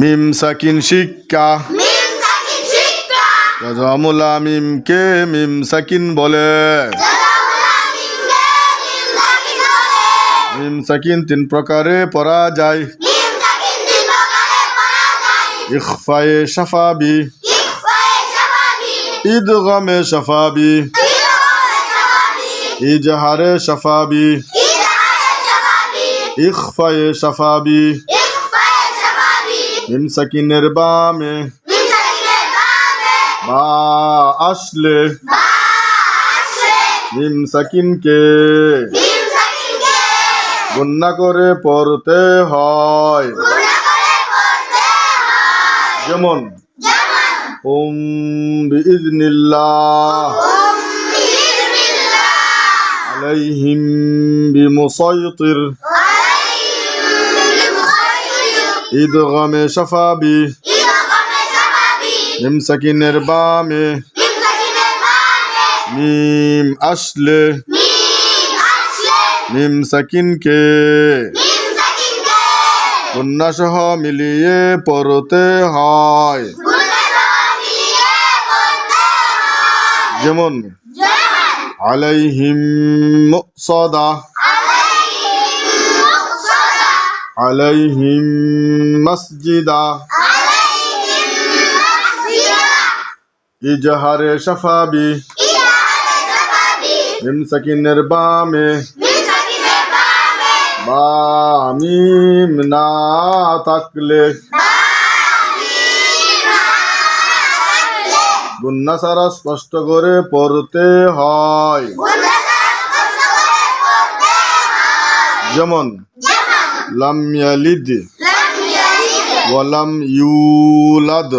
মিম সাকিন শিক্ষা। মিম কে মিম সাকিন বলে। মিমকে মিম সাকিন বলে মিম সাকিন তিন প্রকারে পড়া যায়। ইখফায়ে শাফাবি। ইলগামে শাফাবি। ইজহারে শাফাবি। ইখফায়ে ইখফায়ে শাফাবি বামে। বা আসলে। বা আসলে মিম সাকিনকে গুন্না করে পড়তে হয়। যেমন ওম বিসমিল্লাহ আলাইহিম বিমুসাইতির। ইদগামে শাফাবি মিম সাকিনের বামে মিম মিম আসলে মিম সাকিনকে মিম সহ মিলিয়ে পড়তে হয় যেমন আলাইহিম মুকসাদা সাকিনের বামে মিম সাকিনের বামে। বা মিম না থাকলে। গুন্না সারা স্পষ্ট করে পড়তে হয়। যেমন Lam yalid. Lam yalid. Ve lam yulad.